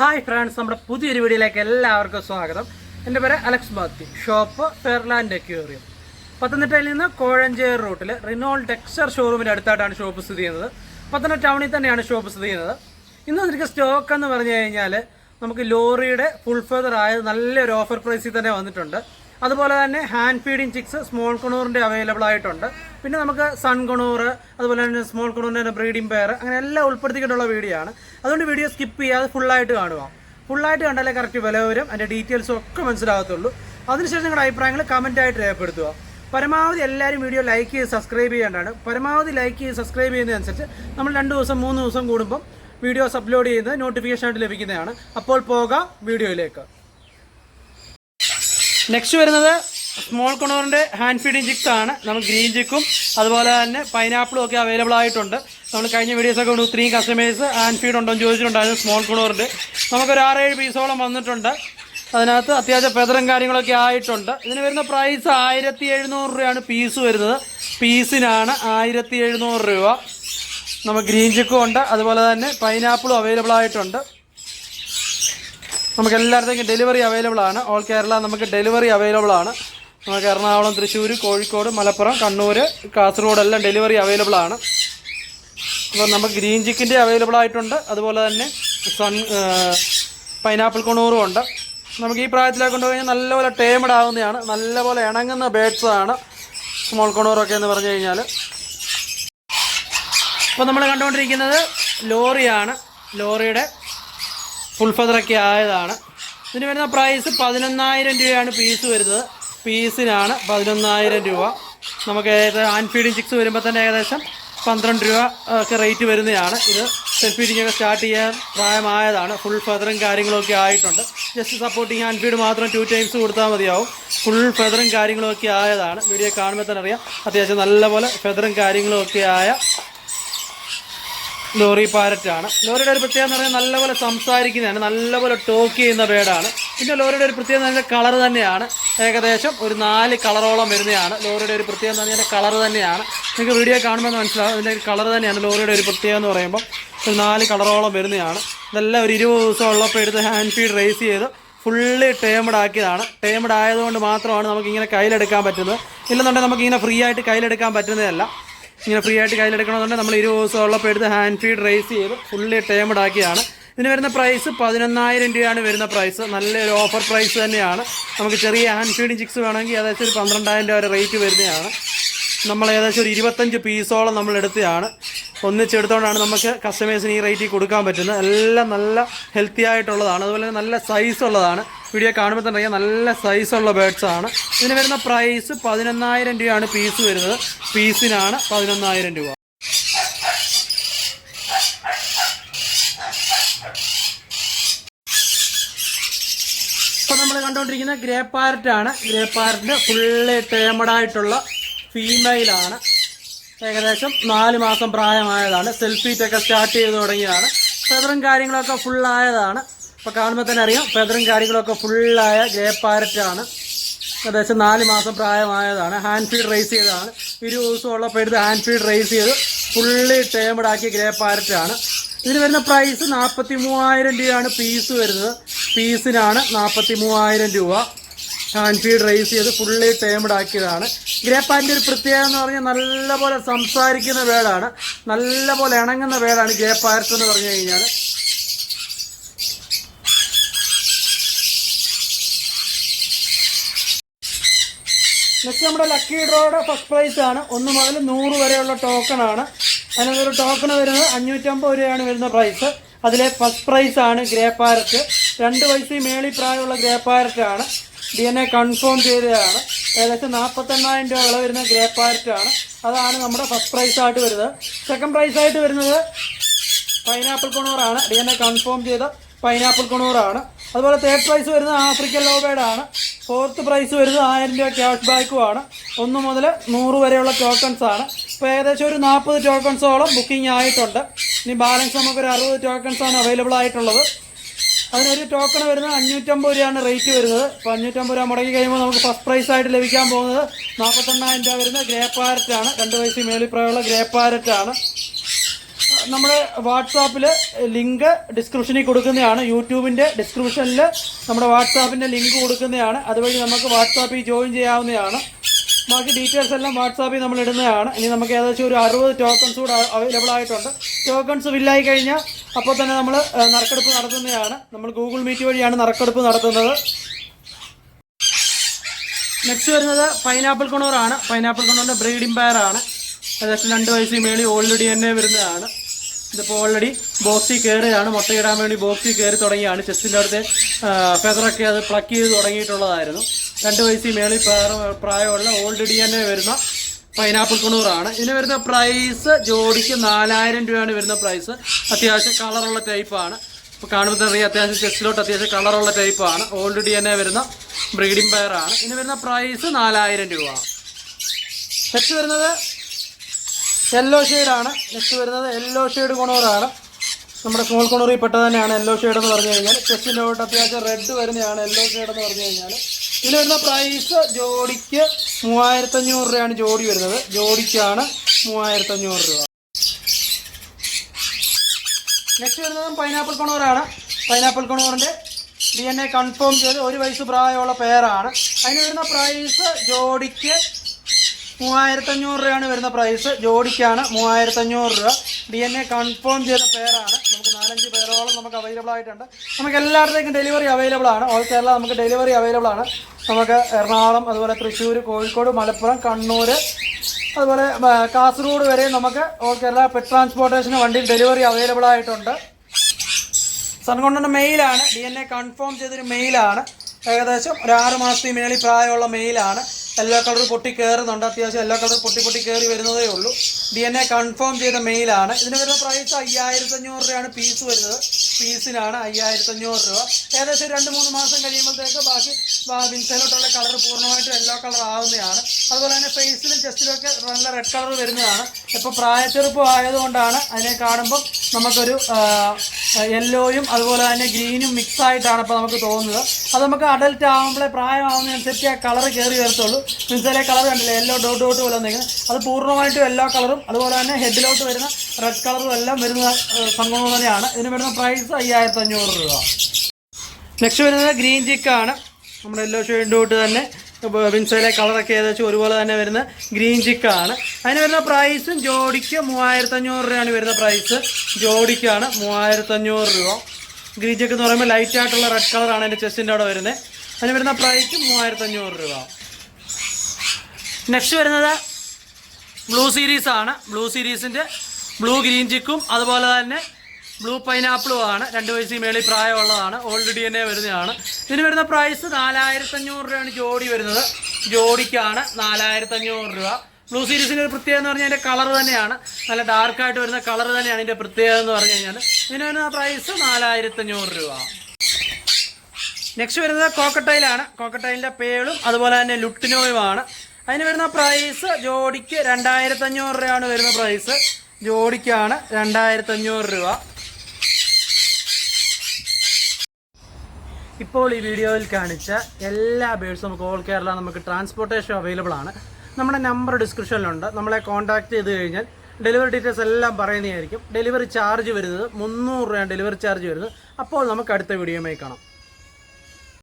Hi friends നമ്മുടെ പുതിയൊരു വീഡിയോയിലേക്ക് എല്ലാവർക്കും സ്വാഗതം. എന്റെ പേര് അലക്സ് ബാത്തി ഷോപ്പ് ഫെർലാൻഡ് അക്യൂറിയം പത്തനംതിട്ടയിൽ നിന്ന് കോഴഞ്ചേർ റൂട്ടിൽ റിനോൾ ടെക്സ്ചർ ഷോറൂമിന്റെ അടുത്തായിട്ടാണ് ഷോപ്പ് സ്ഥിതി ചെയ്യുന്നത്. പത്തനംതിട്ട ടൗണിൽ തന്നെയാണ് ഷോപ്പ് സ്ഥിതി ചെയ്യുന്നത്. ഇന്ന് എനിക്ക് സ്റ്റോക്ക് എന്ന് പറഞ്ഞു കഴിഞ്ഞാൽ നമുക്ക് ലോറിയുടെ ഫുൾ ഫെദർ ആയത് നല്ലൊരു ഓഫർ പ്രൈസിൽ തന്നെ വന്നിട്ടുണ്ട്. അതുപോലെ തന്നെ ഹാൻഡ് ഫീഡിങ് ചിക്സ് സ്മോൾ കൊണൂറിന്റെ അവൈലബിൾ ആയിട്ടുണ്ട്. പിന്നെ നമുക്ക് സൺ കൊണൂർ അതുപോലെ തന്നെ സ്മോൾ കൊണൂറിന്റെ ബ്രീഡിംഗ് പെയർ അങ്ങനെ എല്ലാം ഉൾപ്പെടുത്തിയിട്ടുള്ള വീഡിയോ ആണ്. അതുകൊണ്ട് വീഡിയോ സ്കിപ്പ് ചെയ്യാതെ ഫുള്ളായിട്ട് കാണുക. ഫുള്ളായിട്ട് കണ്ടാലേ കറക്റ്റ് വില വരും. അതിന്റെ ഡീറ്റെയിൽസും ഒക്കെ മനസ്സിലാകത്തുള്ളൂ. അതിനുശേഷം നിങ്ങളുടെ അഭിപ്രായങ്ങൾ കമന്റായിട്ട് രേഖപ്പെടുത്തുക. പരമാവധി എല്ലാവരും വീഡിയോ ലൈക്ക് ചെയ്ത് സബ്സ്ക്രൈബ് ചെയ്യേണ്ടതാണ്. പരമാവധി ലൈക്ക് ചെയ്ത് സബ്സ്ക്രൈബ് ചെയ്യുന്നതനുസരിച്ച് നമ്മൾ രണ്ട് ദിവസം മൂന്ന് ദിവസം കൂടുമ്പം വീഡിയോസ് അപ്ലോഡ് ചെയ്യുന്നത് നോട്ടിഫിക്കേഷൻ ആയിട്ട് ലഭിക്കുന്നതാണ്. അപ്പോൾ പോകാം വീഡിയോയിലേക്ക് നെക്സ്റ്റ് വരുന്നത് സ്മോൾ കൊണോറിന്റെ ഹാൻഡ് ഫീഡിങ് ചിക്സ് ആണ്. നമ്മൾ ഗ്രീൻ ചിക്കും അതുപോലെ തന്നെ പൈനാപ്പിളും ഒക്കെ അവൈലബിൾ ആയിട്ടുണ്ട്. നമ്മൾ കഴിഞ്ഞ വീഡിയോസൊക്കെ കൊണ്ട് ഒത്തിരി കസ്റ്റമേഴ്സ് ഹാൻഡ് ഫീഡ് ഉണ്ടോ എന്ന് ചോദിച്ചിട്ടുണ്ടായിരുന്നു സ്മോൾ കൊണോറിന്റെ നമുക്കൊരു ആറേഴ് പീസോളം വന്നിട്ടുണ്ട്. അതിനകത്ത് അത്യാവശ്യം പെതറും കാര്യങ്ങളൊക്കെ ആയിട്ടുണ്ട്. ഇതിന് വരുന്ന പ്രൈസ് ആയിരത്തി എഴുന്നൂറ് രൂപയാണ് പീസ് വരുന്നത്. പീസിനാണ് ആയിരത്തി എഴുന്നൂറ് രൂപ. നമുക്ക് ഗ്രീൻ ചിക്കും ഉണ്ട് അതുപോലെ തന്നെ പൈനാപ്പിളും അവൈലബിൾ ആയിട്ടുണ്ട്. നമുക്ക് എല്ലായിടത്തേക്കും ഡെലിവറി അവൈലബിൾ ആണ്. ഓൾ കേരള നമുക്ക് ഡെലിവറി അവൈലബിൾ ആണ്. നമുക്ക് എറണാകുളം തൃശ്ശൂർ കോഴിക്കോട് മലപ്പുറം കണ്ണൂർ കാസർഗോഡ് എല്ലാം ഡെലിവറി അവൈലബിൾ ആണ്. അപ്പോൾ നമുക്ക് ഗ്രീൻ ചിക്കിന്റെ അവൈലബിൾ ആയിട്ടുണ്ട്. അതുപോലെ തന്നെ സൺ പൈനാപ്പിൾ കൊണൂറും ഉണ്ട്. നമുക്ക് ഈ പ്രായത്തിലേക്ക് കൊണ്ടുപോയി കഴിഞ്ഞാൽ നല്ലപോലെ ടേമഡ് ആവുന്നതാണ്. നല്ലപോലെ ഇണങ്ങുന്ന ബേഡ്സ് ആണ് സ്മോൾ കൊണൂറൊക്കെ എന്ന് പറഞ്ഞു കഴിഞ്ഞാൽ അപ്പോൾ നമ്മൾ കണ്ടുകൊണ്ടിരിക്കുന്നത് ലോറിയാണ്. ലോറിയുടെ ഫുൾ ഫെദറൊക്കെ ആയതാണ്. ഇതിന് വരുന്ന പ്രൈസ് പതിനൊന്നായിരം രൂപയാണ് പീസ് വരുന്നത്. പീസിനാണ് പതിനൊന്നായിരം രൂപ. നമുക്ക് ഹാൻഡ് ഫീഡിങ് ചിക്സ് വരുമ്പോൾ തന്നെ ഏകദേശം പന്ത്രണ്ട് രൂപ ഒക്കെ റേറ്റ് വരുന്നതാണ്. ഇത് സെൽഫ് ഫീഡിങ്ങൊക്കെ സ്റ്റാർട്ട് ചെയ്യാൻ പ്രായമായതാണ്. ഫുൾ ഫെദറും കാര്യങ്ങളൊക്കെ ആയിട്ടുണ്ട്. ജസ്റ്റ് സപ്പോർട്ടിങ് ഹാൻഡ് ഫീഡ് മാത്രം ടു ടൈംസ് കൊടുത്താൽ മതിയാവും. ഫുൾ ഫെദറും കാര്യങ്ങളൊക്കെ ആയതാണ്. വീഡിയോ കാണുമ്പോൾ തന്നെ അറിയാം. അത്യാവശ്യം നല്ലപോലെ ഫെദറും കാര്യങ്ങളൊക്കെ ആയ ലോറി പാരറ്റാണ്. ലോറിയുടെ ഒരു പ്രത്യേകത എന്ന് പറഞ്ഞാൽ നല്ലപോലെ സംസാരിക്കുന്നതാണ് നല്ലപോലെ ടോക്ക് ചെയ്യുന്ന ബേഡാണ് പിന്നെ ലോറിയുടെ ഒരു പ്രത്യേകത എന്ന് പറഞ്ഞാൽ കളർ തന്നെയാണ്. ഏകദേശം ഒരു നാല് കളറോളം വരുന്നതാണ്. ലോറിയുടെ ഒരു പ്രത്യേകത എന്ന് പറഞ്ഞാൽ കളർ തന്നെയാണ്. നിങ്ങൾക്ക് വീഡിയോ കാണുമ്പോൾ മനസ്സിലാവും അതിന്റെ കളർ തന്നെയാണ് ലോറിയുടെ ഒരു പ്രത്യേകത എന്ന് പറയുമ്പോൾ. ഒരു നാല് കളറോളം വരുന്നതാണ്. ഇതെല്ലാം ഒരു ഇരുപത് ദിവസം ഉള്ളപ്പോൾ എടുത്ത് ഹാൻഡ് ഫീഡ് റേസ് ചെയ്ത് ഫുള്ളി ടേമഡ് ആക്കിയതാണ്. ടേമഡ് ആയതുകൊണ്ട് മാത്രമാണ് നമുക്ക് ഇങ്ങനെ കയ്യിലെടുക്കാൻ പറ്റുന്നത്. ഇല്ലെന്നുണ്ടെങ്കിൽ നമുക്ക് ഇങ്ങനെ ഫ്രീ ആയിട്ട് കയ്യിലെടുക്കാൻ പറ്റുന്നതല്ല. ഇങ്ങനെ ഫ്രീ ആയിട്ട് കയ്യിലെടുക്കണമെന്നുണ്ടെങ്കിൽ നമ്മൾ ഇരുപത് ദിവസം ഉള്ളപ്പോൾ എടുത്ത് ഹാൻഡ് ഫീഡ് റേസ് ചെയ്ത് ഫുള്ളി ടേമഡ് ആക്കിയാണ്. ഇതിന് വരുന്ന പ്രൈസ് പതിനൊന്നായിരം രൂപയാണ് വരുന്ന പ്രൈസ് നല്ലൊരു ഓഫർ പ്രൈസ് തന്നെയാണ്. നമുക്ക് ചെറിയ ഹാൻഡ് ഫീഡിങ് ചിക്സ് വേണമെങ്കിൽ ഏകദേശം ഒരു പന്ത്രണ്ടായിരം രൂപ വരെ റേറ്റ് വരുന്നതാണ്. നമ്മൾ ഏകദേശം ഒരു ഇരുപത്തഞ്ച് പീസോളം നമ്മൾ എടുത്തതാണ്. ഒന്നിച്ചെടുത്തോണ്ടാണ് നമുക്ക് കസ്റ്റമേഴ്സിന് ഈ റേറ്റിൽ കൊടുക്കാൻ പറ്റുന്നത്. എല്ലാം നല്ല ഹെൽത്തി ആയിട്ടുള്ളതാണ്. അതുപോലെ നല്ല സൈസ് ഉള്ളതാണ്. വീഡിയോ കാണുമ്പോൾ തന്നെ അറിയാം നല്ല സൈസുള്ള ബേഡ്സ് ആണ്. ഇതിന് വരുന്ന പ്രൈസ് പതിനൊന്നായിരം രൂപയാണ് പീസ് വരുന്നത്. പീസിനാണ് പതിനൊന്നായിരം രൂപ. ഇപ്പൊ നമ്മൾ കണ്ടുകൊണ്ടിരിക്കുന്ന ഗ്രേ പാരറ്റ് ആണ്. ഗ്രേ പാരറ്റിന് ഫുള്ള് ടേമഡായിട്ടുള്ള ഫീമെയിലാണ് ഏകദേശം നാല് മാസം പ്രായമായതാണ്. സെൽഫീറ്റൊക്കെ സ്റ്റാർട്ട് ചെയ്ത് തുടങ്ങിയതാണ്. ഫെതറും കാര്യങ്ങളൊക്കെ ഫുള്ളായതാണ് ഇപ്പോൾ കാണുമ്പോൾ തന്നെ അറിയാം ഫെദറും കാര്യങ്ങളൊക്കെ ഫുള്ളായ ഗ്രേ പാരറ്റ് ആണ് ഏകദേശം നാല് മാസം പ്രായമായതാണ്. ഹാൻഡ് ഫീഡ് റേസ് ചെയ്തതാണ്. ദിവസം ഉള്ളപ്പോൾ എടുത്ത് ഹാൻഡ് ഫീഡ് റേസ് ചെയ്ത് ഫുള്ളി ടേമഡാക്കിയ ഗ്രേ പാരറ്റ് ആണ് ഇതിന് വരുന്ന പ്രൈസ് നാൽപ്പത്തി മൂവായിരം രൂപയാണ് പീസ് വരുന്നത്. പീസിനാണ് നാൽപ്പത്തി മൂവായിരം രൂപ. ഹാൻഡ് ഫീഡ് റേസ് ചെയ്ത് ഫുള്ളി ടേമഡാക്കിയതാണ് ഗ്രേപ്പാന്റെ ഒരു പ്രത്യേകത എന്ന് പറഞ്ഞാൽ നല്ലപോലെ സംസാരിക്കുന്ന വേടാണ്. നല്ലപോലെ ഇണങ്ങുന്ന വേടാണ് ഗ്രേപ്പാരറ്റ് എന്ന് പറഞ്ഞു കഴിഞ്ഞാൽ നെക്സ്റ്റ് നമ്മുടെ ലക്കി ഡ്രോയുടെ ഫസ്റ്റ് പ്രൈസ് ആണ്. ഒന്ന് മുതൽ നൂറ് വരെയുള്ള ടോക്കൺ ആണ്. അതിനൊരു ടോക്കൺ വരുന്നത് അഞ്ഞൂറ്റമ്പത് രൂപയാണ് വരുന്ന പ്രൈസ് അതിലെ ഫസ്റ്റ് പ്രൈസ് ആണ് ഗ്രേ പാരറ്റ് രണ്ട് വയസ്സിൽ മേളി പ്രായമുള്ള ഗ്രേ പാരറ്റ് ആണ്. ഡി എൻ എ കൺഫേം ചെയ്തതാണ്. ഏകദേശം നാൽപ്പത്തെണ്ണായിരം രൂപ വില വരുന്ന ഗ്രേ പാരറ്റ് ആണ്. അതാണ് നമ്മുടെ ഫസ്റ്റ് പ്രൈസ് ആയിട്ട് വരുന്നത്. സെക്കൻഡ് പ്രൈസ് ആയിട്ട് വരുന്നത് പൈനാപ്പിൾ കൊണൂറാണ് ഡി എൻ എ കൺഫേം ചെയ്ത പൈനാപ്പിൾ കൊണൂറാണ് അതുപോലെ തേർഡ് പ്രൈസ് വരുന്നത് ആഫ്രിക്കൻ ലോബേഡാണ്. ഫോർത്ത് പ്രൈസ് വരുന്നത് ആയിരം രൂപ ക്യാഷ് ബാക്കും ആണ് ഒന്ന് മുതൽ നൂറ് വരെയുള്ള ടോക്കൺസ് ആണ്. ഇപ്പോൾ ഏകദേശം ഒരു നാൽപ്പത് ടോക്കൺസോളം ബുക്കിംഗ് ആയിട്ടുണ്ട്. ഇനി ബാലൻസ് നമുക്കൊരു അറുപത് ആണ് അവൈലബിൾ ആയിട്ടുള്ളത്. അതിനൊരു ടോക്കൺ വരുന്നത് അഞ്ഞൂറ്റമ്പത് രൂപയാണ് റേറ്റ് വരുന്നത്. അപ്പോൾ അഞ്ഞൂറ്റമ്പത് രൂപ മുടങ്ങി കഴിയുമ്പോൾ നമുക്ക് ഫസ്റ്റ് പ്രൈസ് ആയിട്ട് ലഭിക്കാൻ പോകുന്നത് നാൽപ്പത്തെണ്ണായിരം രൂപ വരുന്ന ഗ്രേ പാരറ്റാണ് രണ്ട് വയസ്സിൽ മേളിൽ പ്രായമുള്ള ഗ്രേ പാരറ്റാണ് നമ്മുടെ വാട്സാപ്പിൽ ലിങ്ക് ഡിസ്ക്രിപ്ഷനിൽ കൊടുക്കുന്നതാണ്. യൂട്യൂബിന്റെ ഡിസ്ക്രിപ്ഷനിൽ നമ്മുടെ വാട്സാപ്പിന്റെ ലിങ്ക് കൊടുക്കുന്നതാണ്. അതുവഴി നമുക്ക് വാട്സാപ്പിൽ ജോയിൻ ചെയ്യാവുന്നതാണ്. ബാക്കി ഡീറ്റെയിൽസ് എല്ലാം വാട്സാപ്പിൽ നമ്മൾ ഇടുന്നതാണ്. ഇനി നമുക്ക് ഏകദേശം ഒരു അറുപത് ടോക്കൺസ് കൂടെ അവൈലബിൾ ആയിട്ടുണ്ട്. ടോക്കൺസ് ഫില്ലായി കഴിഞ്ഞാൽ അപ്പോൾ തന്നെ നമ്മൾ നറുക്കെടുപ്പ് നടത്തുന്നതാണ്. നമ്മൾ ഗൂഗിൾ മീറ്റ് വഴിയാണ് നറുക്കെടുപ്പ് നടത്തുന്നത്. നെക്സ്റ്റ് വരുന്നത് പൈനാപ്പിൾ കൊണൂറാണ് പൈനാപ്പിൾ കൊണൂറിന്റെ ബ്രീഡിംഗ് പെയറാണ് ഏകദേശം രണ്ട് വയസ്സിൽ മേളിൽ ഓൾറെഡി തന്നെ വരുന്നതാണ്. ഇതിപ്പോൾ ഓൾറെഡി ബോക്സിൽ കയറിയാണ് മുട്ടയിടാൻ വേണ്ടി ബോക്സിൽ കയറി തുടങ്ങിയാണ്. ചെസ്റ്റിന്റെ അടുത്ത് ഫെദറൊക്കെ അത് പ്ലക്ക് ചെയ്ത് തുടങ്ങിയിട്ടുള്ളതായിരുന്നു. രണ്ട് വയസ്സിൽ മേളിൽ പ്രായമുള്ള ഓൾറെഡി തന്നെ വരുന്ന പൈനാപ്പിൾ കുണൂറാണ്. ഇതിന് വരുന്ന പ്രൈസ് ജോഡിക്ക് നാലായിരം രൂപയാണ് വരുന്ന പ്രൈസ് അത്യാവശ്യം കളറുള്ള ടൈപ്പാണ് ഇപ്പോൾ കാണുമ്പോൾ തന്നെ അത്യാവശ്യം ചെസ്റ്റിലോട്ട് അത്യാവശ്യം കളറുള്ള ടൈപ്പാണ് ഓൾറെഡി തന്നെ വരുന്ന ബ്രീഡിംഗ് പെയറാണ് ഇതിന് വരുന്ന പ്രൈസ് നാലായിരം രൂപ. സെറ്റ് വരുന്നത് യെല്ലോ ഷെയ്ഡാണ് നെക്സ്റ്റ് വരുന്നത് യെല്ലോ ഷെയ്ഡ് കൊണൂറാണ് നമ്മുടെ സ്മോൾ കൊണൂറിൽ പെട്ടത് തന്നെയാണ് യെല്ലോ ഷെയ്ഡ് എന്ന് പറഞ്ഞു കഴിഞ്ഞാൽ ചെസ്റ്റിന്റെ തൊട്ട് അത്യാവശ്യം റെഡ് വരുന്നതാണ് യെല്ലോ ഷെയ്ഡ് എന്ന് പറഞ്ഞു കഴിഞ്ഞാൽ ഇതിന് വരുന്ന പ്രൈസ് ജോഡിക്ക് മൂവായിരത്തഞ്ഞൂറ് രൂപയാണ് ജോഡി വരുന്നത്. ജോഡിക്കാണ് മൂവായിരത്തഞ്ഞൂറ് രൂപ. നെക്സ്റ്റ് വരുന്നത് പൈനാപ്പിൾ കൊണൂറാണ് പൈനാപ്പിൾ കൊണൂറിന്റെ ഡി എൻ എ കൺഫേം ചെയ്ത് ഒരു വയസ്സ് പ്രായമുള്ള പേരാണ് അതിന് വരുന്ന പ്രൈസ് ജോഡിക്ക് മൂവായിരത്തഞ്ഞൂറ് രൂപയാണ് വരുന്ന പ്രൈസ് ജോഡിക്കാണ് മൂവായിരത്തഞ്ഞൂറ് രൂപ. ഡി എൻ എ കൺഫേം ചെയ്ത പേരാണ്. നമുക്ക് നാലഞ്ച് പേരോളം നമുക്ക് അവൈലബിൾ ആയിട്ടുണ്ട്. നമുക്ക് എല്ലായിടത്തേക്കും ഡെലിവറി അവൈലബിൾ ആണ്. ഓൾ കേരള നമുക്ക് ഡെലിവറി അവൈലബിൾ ആണ്. നമുക്ക് എറണാകുളം അതുപോലെ തൃശ്ശൂർ കോഴിക്കോട് മലപ്പുറം കണ്ണൂർ അതുപോലെ കാസർഗോഡ് വരെ നമുക്ക് ഓൾ കേരള പെറ്റ് ട്രാൻസ്പോർട്ടേഷന് വണ്ടിയിൽ ഡെലിവറി അവൈലബിൾ ആയിട്ടുണ്ട്. സൺകൊണ്ടന്റെ മെയിലാണ് ഡി എൻ എ കൺഫേം ചെയ്തൊരു മെയിലാണ് ഏകദേശം ഒരു ആറ് മാസത്തിൽ മേളിൽ പ്രായമുള്ള മെയിലാണ് യെല്ലോ കളർ പൊട്ടി കയറുന്നുണ്ട് അത്യാവശ്യം എല്ലാ കളർ പൊട്ടി പൊട്ടി കയറി വരുന്നതേ ഉള്ളൂ. ഡി എൻ എ കൺഫേം ചെയ്ത മെയിലാണ് ഇതിന് വരുന്ന പ്രൈസ് അയ്യായിരത്തി അഞ്ഞൂറ് രൂപയാണ് പീസ് വരുന്നത്. പീസിനാണ് അയ്യായിരത്തി അഞ്ഞൂറ് രൂപ. ഏകദേശം രണ്ട് മൂന്ന് മാസം കഴിയുമ്പോഴത്തേക്ക് ബാക്കി വിൻസയിലോട്ടുള്ള കളർ പൂർണമായിട്ടും എല്ലാ കളർ ആവുന്നതാണ്. അതുപോലെ തന്നെ ഫേസിലും ചെസ്റ്റിലും ഒക്കെ നല്ല റെഡ് കളർ വരുന്നതാണ്. ഇപ്പോൾ പ്രായച്ചെറുപ്പം ആയതുകൊണ്ടാണ് അതിനെ കാണുമ്പോൾ നമുക്കൊരു യെല്ലോയും അതുപോലെ തന്നെ ഗ്രീനും മിക്സ് ആയിട്ടാണ് ഇപ്പോൾ നമുക്ക് തോന്നുന്നത്. അത് നമുക്ക് അഡൽട്ട് ആകുമ്പോഴേ പ്രായമാവുന്നതനുസരിച്ച് ആ കളർ കയറി വരത്തുള്ളൂ. മിൻസയിലെ കളർ കണ്ടില്ല? യെല്ലോ ഡോട്ട് ഡോട്ട് പോലെ വന്നിരിക്കുന്നത് അത് പൂർണമായിട്ടും എല്ലാ കളറും അതുപോലെ തന്നെ ഹെഡിലോട്ട് വരുന്ന റെഡ് കളറും എല്ലാം വരുന്ന സംഭവം തന്നെയാണ്. ഇതിന് വരുന്ന പ്രൈസ് അയ്യായിരത്തി അഞ്ഞൂറ് രൂപ. നെക്സ്റ്റ് വരുന്നത് ഗ്രീൻ ചിക്കാണ് നമ്മുടെ യെല്ലോ ഷെയ്ഡിന്റെ തൊട്ട് തന്നെ വിൻസയിലെ കളറൊക്കെ ഏകദേശം ഒരുപോലെ തന്നെ വരുന്ന ഗ്രീൻ ചിക്കാണ് അതിന് വരുന്ന പ്രൈസും ജോഡിക്ക് മൂവായിരത്തി അഞ്ഞൂറ് രൂപയാണ് വരുന്ന പ്രൈസ് ജോഡിക്കാണ് മൂവായിരത്തി അഞ്ഞൂറ് രൂപ. ഗ്രീജക്ക് എന്ന് പറയുമ്പോൾ ലൈറ്റ് ആയിട്ടുള്ള റെഡ് കളറാണ് എന്റെ ചെസ്റ്റിന്റെ അവിടെ വരുന്നത് അതിന് വരുന്ന പ്രൈസ് മൂവായിരത്തി അഞ്ഞൂറ് രൂപ. നെക്സ്റ്റ് വരുന്നത് ബ്ലൂ സീരീസ് ആണ്. ബ്ലൂ സീരീസിന്റെ ബ്ലൂ ഗ്രീൻ ചിക്കും അതുപോലെ തന്നെ ബ്ലൂ പൈനാപ്പിളും ആണ്. രണ്ട് വയസ്സിൽ മേളിൽ പ്രായമുള്ളതാണ്. ഓൾറെഡി തന്നെ വരുന്നതാണ്. ഇതിന് വരുന്ന പ്രൈസ് നാലായിരത്തി അഞ്ഞൂറ് രൂപയാണ് ജോഡി വരുന്നത്. ജോഡിക്കാണ് നാലായിരത്തി അഞ്ഞൂറ് രൂപ. ബ്ലൂ സീരീസിന്റെ ഒരു പ്രത്യേകത എന്ന് പറഞ്ഞാൽ അതിന്റെ കളർ തന്നെയാണ്. നല്ല ഡാർക്കായിട്ട് വരുന്ന കളർ തന്നെയാണ് ഇതിന്റെ പ്രത്യേകത എന്ന് പറഞ്ഞു കഴിഞ്ഞാൽ ഇതിന് വരുന്ന പ്രൈസ് നാലായിരത്തി അഞ്ഞൂറ് രൂപ. നെക്സ്റ്റ് വരുന്നത് കോക്കട്ടയിലാണ് കോക്കട്ടയിലിന്റെ പേളും അതുപോലെ തന്നെ ലുട്ടിനോയുമാണ്. അതിന് വരുന്ന പ്രൈസ് ജോഡിക്ക് രണ്ടായിരത്തി അഞ്ഞൂറ് രൂപയാണ് വരുന്ന പ്രൈസ് ജോഡിക്കാണ് രണ്ടായിരത്തി അഞ്ഞൂറ് രൂപ. ഇപ്പോൾ ഈ വീഡിയോയിൽ കാണിച്ച എല്ലാ ബേഡ്സും നമുക്ക് ഓൾ കേരള നമുക്ക് ട്രാൻസ്പോർട്ടേഷൻ അവൈലബിൾ ആണ്. നമ്മുടെ നമ്പർ ഡിസ്ക്രിപ്ഷനിലുണ്ട് നമ്മളെ കോൺടാക്ട് ചെയ്ത് കഴിഞ്ഞാൽ ഡെലിവറി ഡീറ്റെയിൽസ് എല്ലാം പറയുന്നതായിരിക്കും. ഡെലിവറി ചാർജ് വരുന്നത് മുന്നൂറ് രൂപയാണ് ഡെലിവറി ചാർജ് വരുന്നത്. അപ്പോൾ നമുക്ക് അടുത്ത വീഡിയോയുമായി കാണാം.